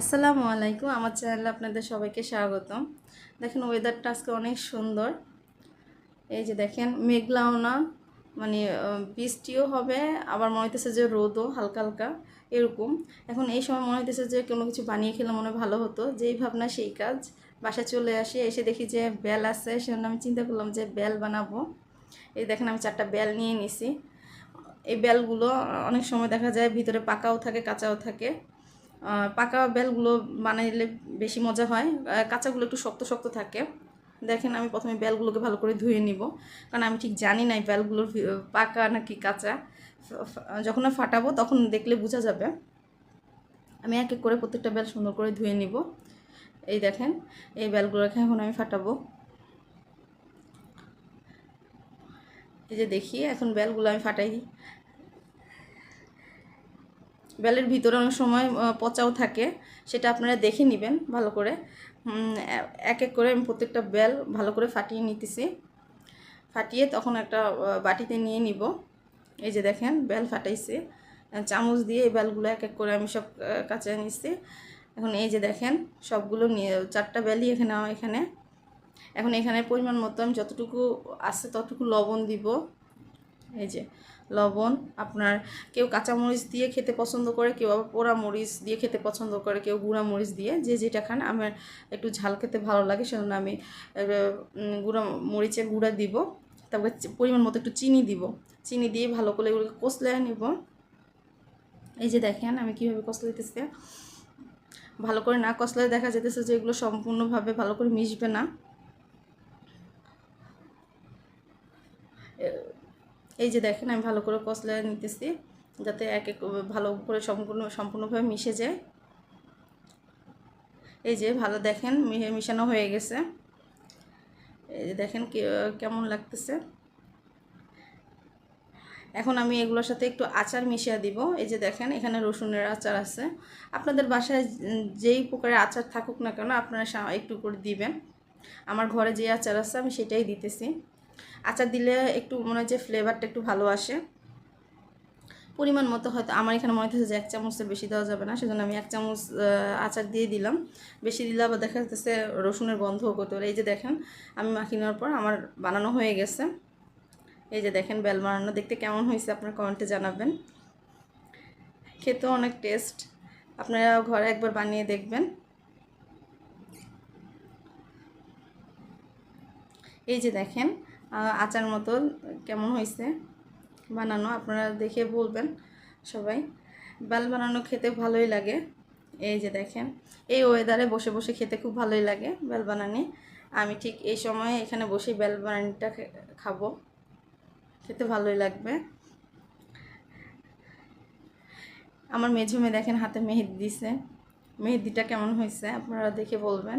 আসসালামু আলাইকুম, আমার চ্যানেলে আপনাদের সবাইকে স্বাগতম। দেখেন ওয়েদারটা আজকে অনেক সুন্দর। এই যে দেখেন, মেঘলাও না মানে বৃষ্টিও হবে, আবার মনে হইতেছে যে রোদও হালকা হালকা, এরকম। এখন এই সময় মনে হইতেছে যে কোনো কিছু বানিয়ে খেলে মনে ভালো হতো। যেই ভাবনা, সেই কাজ। বাসায় চলে আসি, এসে দেখি যে বেল আছে, সেজন্য আমি চিন্তা করলাম যে বেল বানাবো। এই দেখেন, আমি চারটা বেল নিয়ে নিছি। এই বেলগুলো অনেক সময় দেখা যায় ভিতরে পাকাও থাকে, কাঁচাও থাকে। পাকা বেলগুলো বানাইলে বেশি মজা হয়। কাঁচাগুলো একটু শক্ত শক্ত থাকে। দেখেন আমি প্রথমে বেলগুলোকে ভালো করে ধুয়ে নিব। কারণ আমি ঠিক জানি না এই বেলগুলোর পাকা নাকি কাঁচা। যখন ফাটাবো তখন দেখলে বোঝা যাবে। আমি এক এক করে প্রত্যেকটা বেল সুন্দর করে ধুয়ে নিব। এই দেখেন, এই বেলগুলোকে এখন আমি ফাটাবো। এই যে দেখি, এখন বেলগুলো আমি ফাটাই। বেলের ভিতরে অনেক সময় পচাও থাকে, সেটা আপনারা দেখে নেবেন ভালো করে। এক এক করে আমি প্রত্যেকটা বেল ভালো করে ফাটিয়ে নিতেছি। ফাটিয়ে তখন একটা বাটিতে নিয়ে নিব। এই যে দেখেন, বেল ফাটাইছি। চামচ দিয়ে এই বেলগুলো এক এক করে আমি সব কাঁচা নিচ্ছি এখন এই যে দেখেন, সবগুলো নিয়ে, চারটা বেলই এখানে এখানে। এখন এখানে পরিমাণ মতো আমি যতটুকু আছে ততটুকু লবণ দিব। এই যে, লবণ, আপনার কেউ কাঁচা মরিচ দিয়ে খেতে পছন্দ করে, কেউ আবার পোড়া মরিচ দিয়ে খেতে পছন্দ করে, কেউ গুঁড়া মরিচ দিয়ে, যে যেটা খান, আমার একটু ঝাল খেতে ভালো লাগে, সেজন্য আমি গুঁড়া মরিচের গুঁড়া দিব, তারপরে পরিমাণ মতো একটু চিনি দিব, চিনি দিয়ে ভালো করে এগুলোকে কষলে নিব। এই যে দেখেন, আমি কীভাবে কষলে দিতেছি ভালো করে না কষলে দেখা যেতেছে যে এগুলো সম্পূর্ণভাবে ভালো করে মিশবে না। এই যে দেখেন, আমি ভালো করে কষলে নিতেছি যাতে এক এক ভালো করে সম্পূর্ণ, সম্পূর্ণভাবে মিশে যায়। এই যে ভালো দেখেন মিশানো হয়ে গেছে। এই যে দেখেন কেমন লাগতেছে। এখন আমি এগুলোর সাথে একটু আচার মিশিয়ে দিব। এই যে দেখেন, এখানে রসুনের আচার আছে। আপনাদের বাসায় যেই প্রকারের আচার থাকুক না কেন, আপনারা একটু করে দিবেন। আমার ঘরে যে আচার আছে, আমি সেটাই দিতেছি। আচার দিলে একটু মনে হয় যে ফ্লেভারটা একটু ভালো আসে। পরিমাণ মতো হয়তো, আমার এখানে মনে হচ্ছে যে এক চামচের বেশি দেওয়া যাবে না, সেজন্য আমি এক চামচ আচার দিয়ে দিলাম। বেশি দিলে আবার দেখা যাচ্ছে রসুনের গন্ধও করতে পারে। এই যে দেখেন, আমি মাখিয়ে নেওয়ার পর আমার বানানো হয়ে গেছে। এই যে দেখেন বেল বানানো দেখতে কেমন হয়েছে আপনার কমেন্টে জানাবেন। খেতেও অনেক টেস্ট আপনারা ঘরে একবার বানিয়ে দেখবেন। এই যে দেখেন আচার মতো কেমন হয়েছে? বানানো, আপনারা দেখে বলবেন সবাই। বেল বানানো খেতে ভালোই লাগে। এই যে দেখেন, এই ওয়েদারে বসে বসে খেতে খুব ভালোই লাগে বেল বানানি। আমি ঠিক এই সময়ে এখানে বসে বেল বানানিটা খাব। খেতে ভালোই লাগবে। আমার মেঝুমে দেখেন হাতে মেহেদি দিছে। মেহেদিটা কেমন হয়েছে, আপনারা দেখে বলবেন।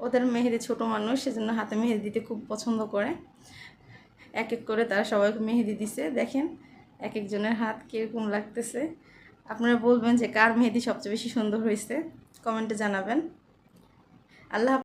ওদের মেহেদি ছোট মানুষ, সেজন্য হাতে মেহেদি দিতে খুব পছন্দ করে। এক এক করে তারা সবাইকে মেহেদি দিছে। দেখেন, এক একজনের হাত কীরকম লাগতেছে। আপনারা বলবেন যে কার মেহেদি সবচেয়ে বেশি সুন্দর হয়েছে কমেন্টে জানাবেন। আল্লাহ।